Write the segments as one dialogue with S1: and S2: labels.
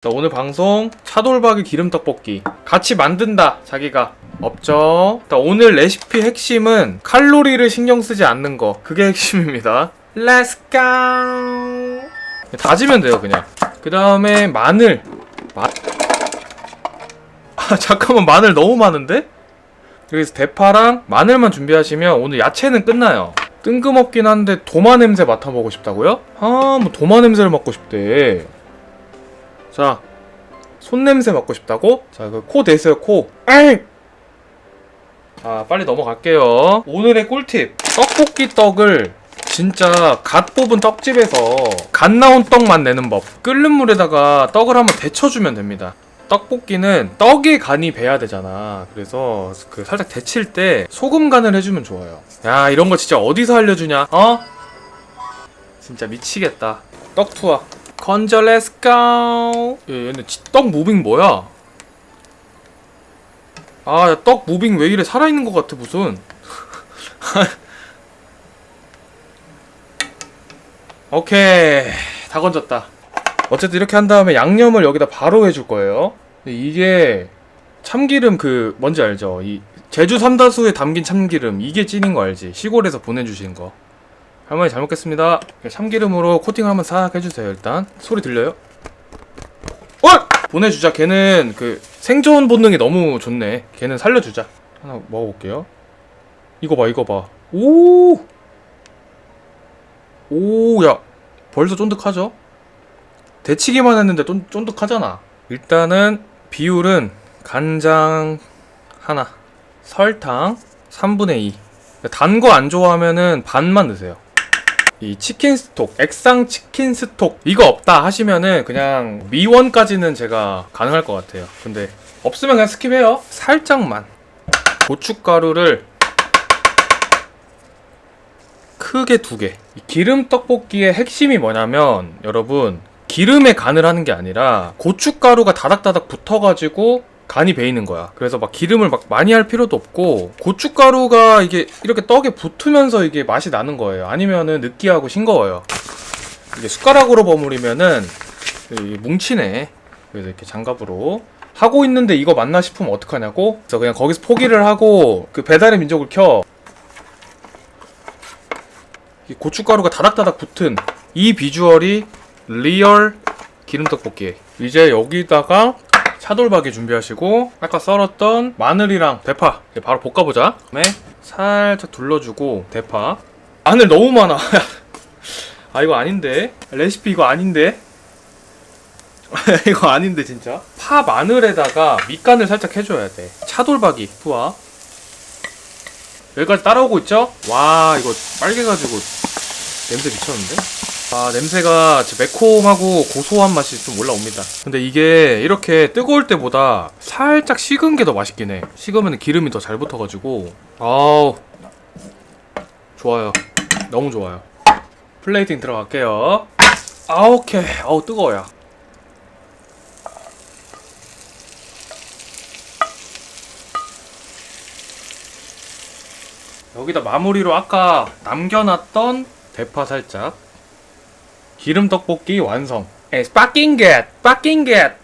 S1: 자, 오늘 방송 차돌박이 기름 떡볶이 같이 만든다 자기가 없죠. 자, 오늘 레시피 핵심은 칼로리를 신경 쓰지 않는 거 그게 핵심입니다. Let's. 다지면 돼요 그냥. 그 다음에 마늘. 마... 아 잠깐만 마늘 너무 많은데? 그래서 대파랑 마늘만 준비하시면 오늘 야채는 끝나요. 뜬금없긴 한데 도마 냄새 맡아보고 싶다고요? 아, 뭐 도마 냄새를 맡고 싶대. 자, 손 냄새 맡고 싶다고? 자, 그 코 대세요, 코. 아이! 자, 빨리 넘어갈게요. 오늘의 꿀팁. 떡볶이 떡을 진짜 갓 뽑은 떡집에서 갓 나온 떡만 내는 법. 끓는 물에다가 떡을 한번 데쳐주면 됩니다. 떡볶이는 떡에 간이 배야 되잖아. 그래서 그 살짝 데칠 때 소금 간을 해주면 좋아요. 야, 이런 거 진짜 어디서 알려주냐? 어? 진짜 미치겠다. 떡 투하. 건져 렛츠고 얘 얘네 지- 떡 무빙 뭐야? 아떡 무빙 왜 이래 살아있는 것 같아 무슨 오케이 다 건졌다 어쨌든 이렇게 한 다음에 양념을 여기다 바로 해줄 거예요 이게 참기름 그 뭔지 알죠? 이 제주 삼다수에 담긴 참기름 이게 찐인 거 알지? 시골에서 보내주신 거 할머니 잘 먹겠습니다. 참기름으로 코팅을 한번 싹 해주세요. 일단 소리 들려요? 어! 보내주자. 걔는 그 생존 본능이 너무 좋네. 걔는 살려주자. 하나 먹어볼게요. 이거 봐, 이거 봐. 오, 오, 야, 벌써 쫀득하죠? 데치기만 했는데 쫀, 쫀득하잖아. 일단은 비율은 간장 하나, 설탕 3분의 2. 단 거 안 좋아하면은 반만 넣으세요. 이 치킨 스톡, 액상 치킨 스톡 이거 없다 하시면은 그냥 미원까지는 제가 가능할 것 같아요. 근데 없으면 그냥 스킵해요. 살짝만 고춧가루를 크게 두 개. 이 기름 떡볶이의 핵심이 뭐냐면 여러분 기름에 간을 하는 게 아니라 고춧가루가 다닥다닥 붙어가지고 간이 배이는 거야. 그래서 막 기름을 막 많이 할 필요도 없고 고춧가루가 이게 이렇게 떡에 붙으면서 이게 맛이 나는 거예요. 아니면은 느끼하고 싱거워요. 이게 숟가락으로 버무리면은 이 뭉치네. 그래서 이렇게 장갑으로 하고 있는데 이거 맞나 싶으면 어떡하냐고? 그래서 그냥 거기서 포기를 하고 그 배달의 민족을 켜. 이 고춧가루가 다닥다닥 붙은 이 비주얼이 리얼 기름떡볶이. 이제 여기다가 차돌박이 준비하시고 아까 썰었던 마늘이랑 대파 바로 볶아보자. 그다음에 살짝 둘러주고 대파. 마늘 너무 많아. 아 이거 아닌데 레시피 이거 아닌데 이거 아닌데 진짜 파 마늘에다가 밑간을 살짝 해줘야 돼. 차돌박이 투하. 여기까지 따라오고 있죠? 와 이거 빨개가지고 냄새 미쳤는데? 아 냄새가 매콤하고 고소한 맛이 좀 올라옵니다. 근데 이게 이렇게 뜨거울 때보다 살짝 식은 게 더 맛있긴 해. 식으면 기름이 더 잘 붙어가지고. 아우. 좋아요. 너무 좋아요. 플레이팅 들어갈게요. 아 오케이. 어우 뜨거워요. 여기다 마무리로 아까 남겨놨던 대파 살짝 기름 떡볶이 완성. 에 스파킹 겟, 스파킹 겟.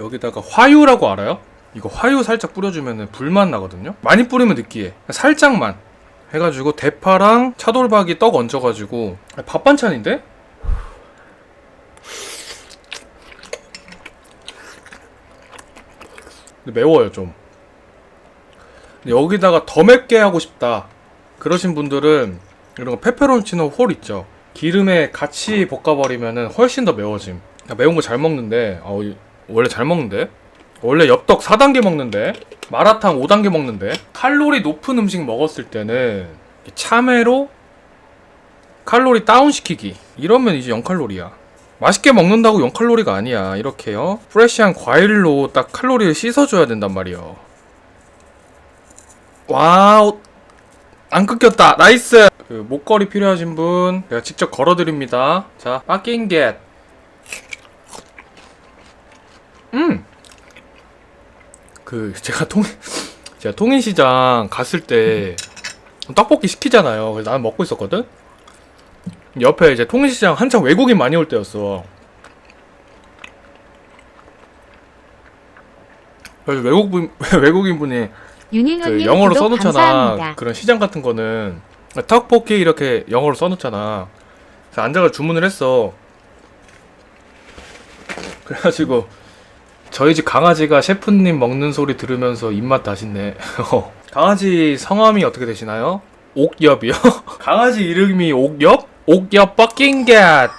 S1: 여기다가 화유라고 알아요? 이거 화유 살짝 뿌려주면 불맛 나거든요. 많이 뿌리면 느끼해. 살짝만 해가지고 대파랑 차돌박이 떡 얹어가지고 밥 반찬인데? 근데 매워요 좀. 근데 여기다가 더 맵게 하고 싶다. 그러신 분들은 이런 거 페페론치노 홀 있죠. 기름에 같이 볶아버리면은 훨씬 더 매워짐. 나 매운 거 잘 먹는데, 아, 이- 원래 잘 먹는데? 원래 엽떡 4단계 먹는데? 마라탕 5단계 먹는데? 칼로리 높은 음식 먹었을 때는 참외로 칼로리 다운시키기. 이러면 이제 0칼로리야. 맛있게 먹는다고 0칼로리가 아니야. 이렇게요. 프레시한 과일로 딱 칼로리를 씻어줘야 된단 말이에요. 와우. 안 끊겼다. 나이스. 그 목걸이 필요하신 분 제가 직접 걸어드립니다. 자, 빠킹 겟. 음. 그 제가 통 제가 통인시장 갔을 때 떡볶이 시키잖아요. 그래서 나는 먹고 있었거든. 옆에 이제 통인시장 한창 외국인 많이 올 때였어. 그래서 외국분 외국인 분이 그 영어로 써놓잖아.
S2: 감사합니다.
S1: 그런 시장 같은 거는 떡볶이 이렇게 영어로 써놓잖아. 그래서 앉아서 주문을 했어. 그래가지고 저희 집 강아지가 셰프님 먹는 소리 들으면서 입맛 다시네. 강아지 성함이 어떻게 되시나요? 옥엽이요? 강아지 이름이 옥엽? 옥엽 버킹 겟